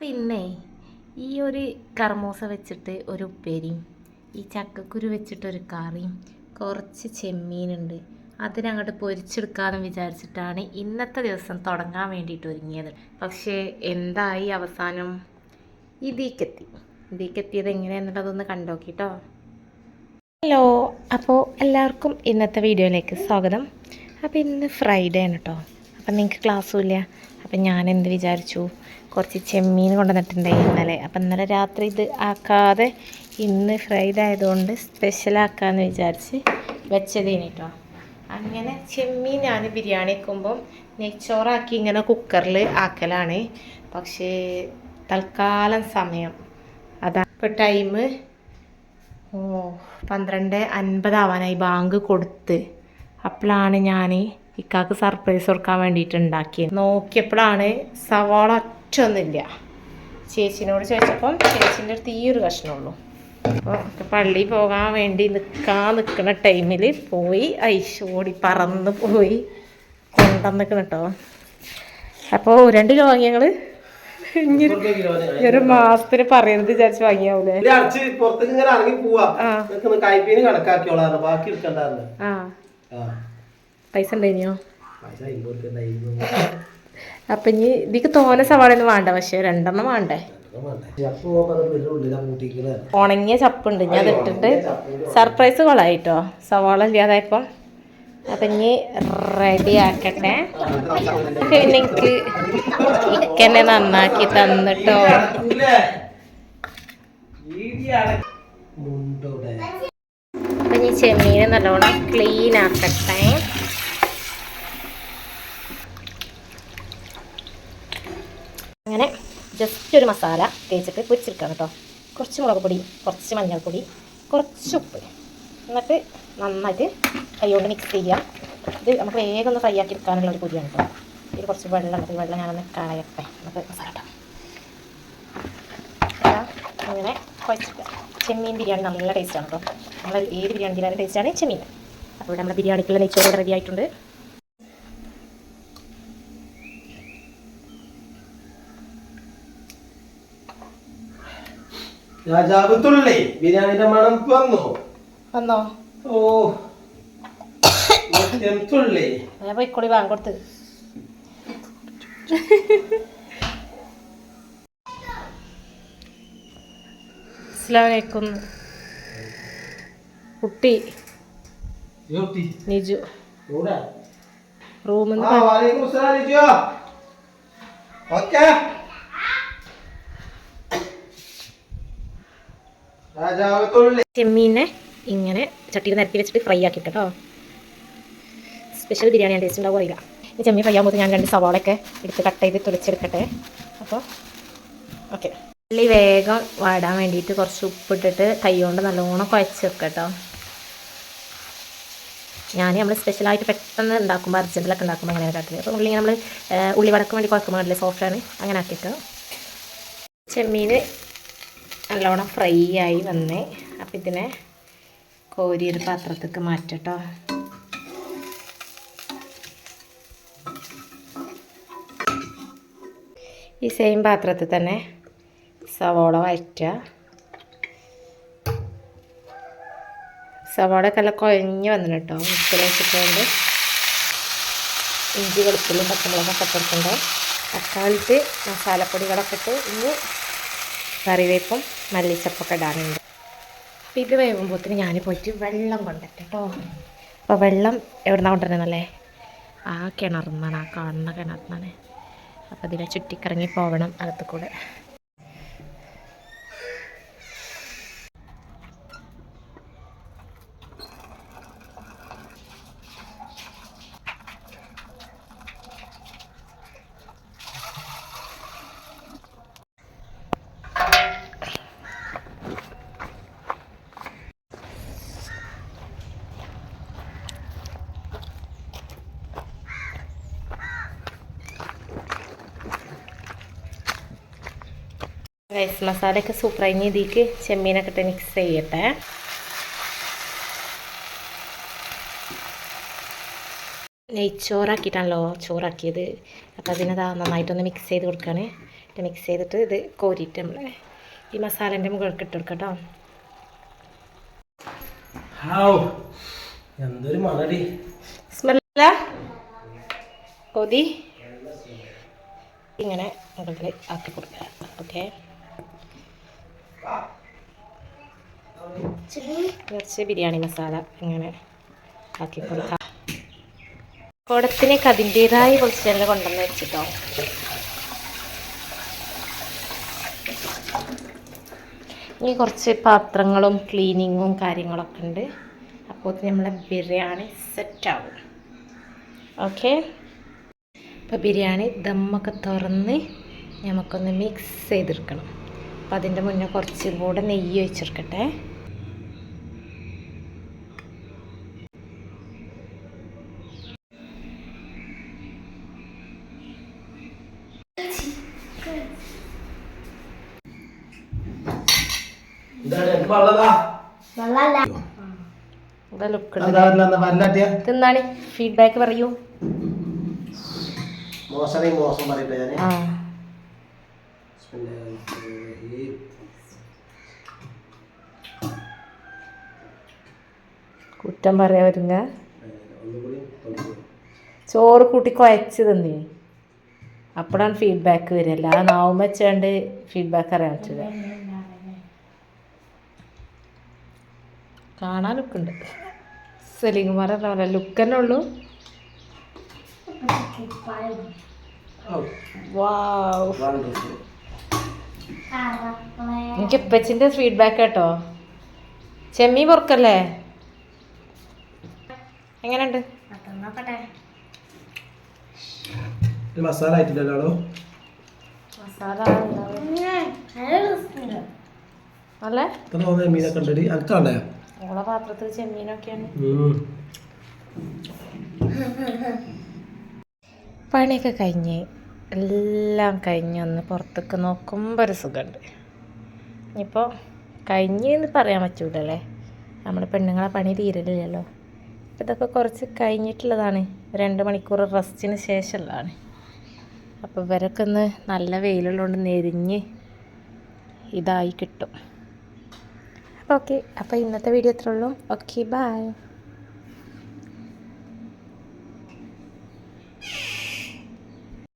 പിന്നെ ഈ ഒരു കർമോസ വെച്ചിട്ട് ഒരു ഉപ്പേരിയും ഈ ചക്കക്കുരു വെച്ചിട്ടൊരു കറിയും കുറച്ച് ചെമ്മീനുണ്ട്. അതിനങ്ങോട്ട് പൊരിച്ചെടുക്കാമെന്ന് വിചാരിച്ചിട്ടാണ് ഇന്നത്തെ ദിവസം തുടങ്ങാൻ വേണ്ടിയിട്ട് ഒരുങ്ങിയത്. പക്ഷേ എന്തായി അവസാനം? ഇതിക്കെത്തി. ഇതിക്കെത്തിയത് എങ്ങനെയെന്നുള്ളതൊന്ന് കണ്ടോക്കിട്ടോ. ഹലോ അപ്പോൾ എല്ലാവർക്കും ഇന്നത്തെ വീഡിയോയിലേക്ക് സ്വാഗതം. അപ്പോൾ ഇന്ന് ഫ്രൈഡേ ആണ് കേട്ടോ. അപ്പം നിങ്ങൾക്ക് ക്ലാസ്സും ഇല്ല അപ്പം ഞാൻ എന്ത് വിചാരിച്ചു? കുറച്ച് ചെമ്മീൻ കൊണ്ടുവന്നിട്ടുണ്ടായി ഇന്നലെ. അപ്പം ഇന്നലെ രാത്രി ഇത് ആക്കാതെ ഇന്ന് ഫ്രൈഡ് ആയതുകൊണ്ട് സ്പെഷ്യലാക്കാമെന്ന് വിചാരിച്ച് വെച്ചത് കേട്ടോ അങ്ങനെ ചെമ്മീൻ ഞാൻ ബിരിയാണി വെക്കുമ്പം നെയ്ച്ചോറാക്കി ഇങ്ങനെ കുക്കറിൽ ആക്കലാണ്. പക്ഷേ തൽക്കാലം സമയം. അതാ ഇപ്പോൾ ടൈം ഓ പന്ത്രണ്ട് അൻപതാവാനായി ബാങ്ക് കൊടുത്ത്. അപ്പോഴാണ് ഞാൻ ഇക്കാക്ക് സർപ്രൈസ് കൊടുക്കാൻ വേണ്ടിയിട്ട് ഉണ്ടാക്കിയത്. നോക്കിയപ്പോഴാണ് സവാള ഒറ്റൊന്നുമില്ല ചേച്ചിനോട് ചോദിച്ചപ്പം ചേച്ചീന്റെ അടുത്ത് ഈ ഒരു കഷ്ണമുള്ളൂ. അപ്പോൾ പള്ളി പോകാൻ വേണ്ടി നിൽക്കാൻ നിൽക്കുന്ന ടൈമിൽ പോയി ഐശോടി പറന്ന് പോയി കൊണ്ടുവന്ന് നിൽക്കണം കേട്ടോ അപ്പോൾ രണ്ട് കിലോ വാങ്ങിയ ഞങ്ങൾ ഒരു മാസത്തിന് പറയുന്നത് വിചാരിച്ച് വാങ്ങിയാവൂലേ? പുറത്തേക്ക് ഇങ്ങനെ ഇറങ്ങി പോവാ. കണക്കാക്കിയോളാറ് നിനക്ക് ബാക്കി എടുക്കണ്ടായിരുന്നു ആ. പൈസ ഉണ്ടായിനിയോ അപ്പൊ ഇങ്ങോട്ട് ഉണ്ടായിരുന്നു അപ്പം ഇനി ഇതിക്ക് തോനെ സവാള ഒന്നും വേണ്ട പക്ഷെ രണ്ടെണ്ണം വേണ്ടേ? ഉണങ്ങിയ ചപ്പുണ്ട് ഞാൻ ഇട്ടിട്ട് സർപ്രൈസ് കൊള്ളായിട്ടോ? സവാള ഇല്ലാതായപ്പോ. അപ്പം ഇനി റെഡി ആക്കട്ടെ. പിന്നെ എനിക്ക് ചിക്കനെ നന്നാക്കി തന്നിട്ടോ? അപ്പം ഇനി ചെമ്മീനെ നല്ലോണം ക്ലീൻ ആക്കട്ടെ. അങ്ങനെ ജസ്റ്റ് ഒരു മസാല തേച്ചിട്ട് പൊരിച്ചെടുക്കാം കേട്ടോ. കുറച്ച് മുളക് പൊടി കുറച്ച് മഞ്ഞൾപ്പൊടി കുറച്ച് ഉപ്പ്. എന്നിട്ട് നന്നായിട്ട് കൈകൊണ്ട് മിക്സ് ചെയ്യാം ഇത് നമുക്ക് വേഗം ഒന്ന് ഫ്രൈ ആക്കി എടുക്കാനുള്ള ഒരു പൊടിയാണ് കേട്ടോ. ഇതിൽ കുറച്ച് വെള്ളം ഉണ്ട്. വെള്ളം ഞാനൊന്ന് കളയട്ടെ. നമുക്ക് മസാല ഇട്ടാം അങ്ങനെ കുഴച്ചിട്ട് ചെമ്മീൻ ബിരിയാണി നല്ല ടേസ്റ്റാണ് കേട്ടോ. നമ്മൾ ഏത് ബിരിയാണി ബിരിയാണി ടേസ്റ്റാണ് ചെമ്മീൻ. അപ്പോൾ ഇവിടെ നമ്മുടെ ബിരിയാണിക്കുള്ള നെയ്ച്ചോറ് റെഡി ആയിട്ടുണ്ട്. രാജാവ് തുള്ളി. ബിരിയാണിന്റെ മണം വന്നു. വന്നോ? ഓ. തുള്ളി. ഞാൻ പോയിക്കോളി വാങ്ങി കൊടുത്ത്. അസ്ലാമലൈക്കും കുട്ടി. നിജു. റൂമിൽ അസ്സലാം ഓക്കേ രാജാവ് തുള്ളി ചെമ്മീനെ ഇങ്ങനെ ചട്ടിയിൽ നിരത്തി വെച്ചിട്ട് ഫ്രൈ ആക്കി കേട്ടോ സ്പെഷ്യൽ ബിരിയാണി ടേസ്റ്റ് ഉണ്ടാവും അറിയില്ല. ഈ ചെമ്മീൻ ഫ്രൈ ആകുമ്പോൾ ഞാൻ രണ്ട് സവാളൊക്കെ എടുത്ത് കട്ട് ചെയ്ത് തുളിച്ചെടുക്കട്ടെ അപ്പോൾ ഓക്കെ ഉള്ളി വേഗം വാടാൻ വേണ്ടിയിട്ട് കുറച്ച് ഉപ്പിട്ടിട്ട് കൈ കൊണ്ട് നല്ലോണം കുഴച്ച് വെക്കുക കേട്ടോ ഞാൻ നമ്മൾ സ്പെഷ്യലായിട്ട് പെട്ടെന്ന് ഉണ്ടാക്കുമ്പോൾ അർജന്റിലൊക്കെ ഉണ്ടാക്കുമ്പോൾ അങ്ങനെ കാട്ടില്ല അപ്പോൾ ഉള്ളി നമ്മൾ ഉള്ളി വടക്ക് വേണ്ടി കുഴക്കുമ്പോൾ സോഫ്റ്റാണ് അങ്ങനെ ആക്കിയിട്ട്. ചെമ്മീൻ നല്ലോണം ഫ്രൈ ആയി വന്നേ. അപ്പം ഇതിനെ കോരി ഒരു പാത്രത്തേക്ക് മാറ്റട്ടോ. ഈ സെയിം പാത്രത്തിൽ തന്നെ സവോള വഴറ്റുക സവോളയൊക്കെ നല്ല കുഴഞ്ഞ് വന്നിട്ട് കേട്ടോ ഉപ്പിൽ വെച്ചിട്ടുണ്ട്. ഇഞ്ചി വെളുത്തുള്ളിയും പച്ചമുളകൊക്കെ ഇട്ടിട്ടുണ്ട് തക്കാളിക്ക് മസാലപ്പൊടികളൊക്കെ ഇട്ട് ഇനി കറിവേപ്പും മല്ലിച്ചപ്പൊക്കെ ഇടാനുണ്ട് അപ്പോൾ ഇത് വേവുമ്പോഴത്തേന് ഞാൻ പോയിട്ട് വെള്ളം കൊണ്ടുവരട്ടെ കേട്ടോ അപ്പോൾ വെള്ളം എവിടെ നിന്നാണ് കൊണ്ടുവരുന്നല്ലേ ആ കിണറിൽ നിന്നാണ് ആ കാണുന്ന കിണറിൽ നിന്നാണ് അപ്പോൾ ഇതിനെ ചുറ്റിക്കറങ്ങി പോകണം അകത്ത് കൂടെ. റൈസ് മസാലയൊക്കെ സൂപ്പറായി ഇനി ഇതിലേക്ക് ചെമ്മീനൊക്കെ ഇട്ട് മിക്സ് ചെയ്യട്ടെ. നെയ്ച്ചോറാക്കിയിട്ടാണല്ലോ ചോറാക്കിയത്. അപ്പോൾ അതിനതാ നന്നായിട്ടൊന്ന് മിക്സ് ചെയ്ത് കൊടുക്കുകയാണ് മിക്സ് ചെയ്തിട്ട് ഇത് കോരിയിട്ട് നമ്മൾ ഈ മസാലേന്റെ മുകളിലേക്ക് ഇട്ട് കൊടുക്കാം കേട്ടോ ഹാവ് എന്തൊരു മണടി സ്മെല്ല? കൊതി? ഇങ്ങനെ മുകളിൽ ആക്കി കൊടുക്കുക ഓക്കെ. കുറച്ച് ബിരിയാണി മസാല ഇങ്ങനെ ആക്കി കൊടുക്കാം. കുടത്തിനേക്ക് അതിന്റെതായ തന്നെ കൊണ്ടുവന്ന് വെച്ചിട്ടോ? ഇനി കുറച്ച് പാത്രങ്ങളും ക്ലീനിങ്ങും കാര്യങ്ങളൊക്കെ ഉണ്ട്. അപ്പോൾ നമ്മളെ ബിരിയാണി സെറ്റാവും. ഓക്കെ? അപ്പോൾ ബിരിയാണി ദമ്മൊക്കെ തുറന്ന് നമുക്കൊന്ന് മിക്സ് ചെയ്തെടുക്കണം. അപ്പം അതിന്റെ മുന്നേ കുറച്ചും കൂടെ നെയ്യ് വെച്ചിരിക്കട്ടെ തിന്നാണി ഫീഡ്ബാക്ക് പറയൂ. മോശമായി മോശം പറയില്ല ഞാൻ ആ. കുറ്റം പറയാ വരുങ്ങ. ചോറ് കൂട്ടി കുഴച്ച് തന്നേ അപ്പോഴാണ് ഫീഡ്ബാക്ക് വരിക അല്ലാതെ നാവും വെച്ചാണ്ട് ഫീഡ്ബാക്ക് അറിയാൻ പറ്റില്ല കാണാൻ ലുക്കുണ്ട് സലീംകുമാർ പറഞ്ഞ ലുക്ക് തന്നെ ഉള്ളൂ വാ വാവ്. എനിക്ക് ഇപ്പച്ചിന്റെ ഫീഡ്ബാക്ക് കേട്ടോ. ചെമ്മീൻ പൊറക്കല്ലേ? എങ്ങനെയുണ്ട്? മസാല ആയിട്ടില്ലല്ലോ മസാല അല്ലേ? മീനൊക്കെ ഉണ്ടടി. പാത്രത്തിൽ ചെമ്മീനൊക്കെയാണ്. പണിയൊക്കെ കഴിഞ്ഞ് എല്ലാം കഴിഞ്ഞ് ഒന്ന് പുറത്തേക്ക് നോക്കുമ്പോൾ ഒരു സുഖമുണ്ട് ഇനിയിപ്പോൾ കഴിഞ്ഞ് എന്ന് പറയാൻ പറ്റൂലല്ലേ? നമ്മൾ പെണ്ണുങ്ങളെ പണി തീരലില്ലല്ലോ. അപ്പോൾ ഇതൊക്കെ കുറച്ച് കഴിഞ്ഞിട്ടുള്ളതാണ്. രണ്ട് മണിക്കൂർ റെസ്റ്റിന് ശേഷമുള്ളതാണ്. അപ്പോൾ ഇവരൊക്കെ ഒന്ന് നല്ല വെയിലുള്ളതുകൊണ്ട് നെരിഞ്ഞ് ഇതായി കിട്ടും. അപ്പോൾ ഓക്കെ. അപ്പോൾ ഇന്നത്തെ വീഡിയോ ഇത്രേ ഉള്ളൂ. Okay bye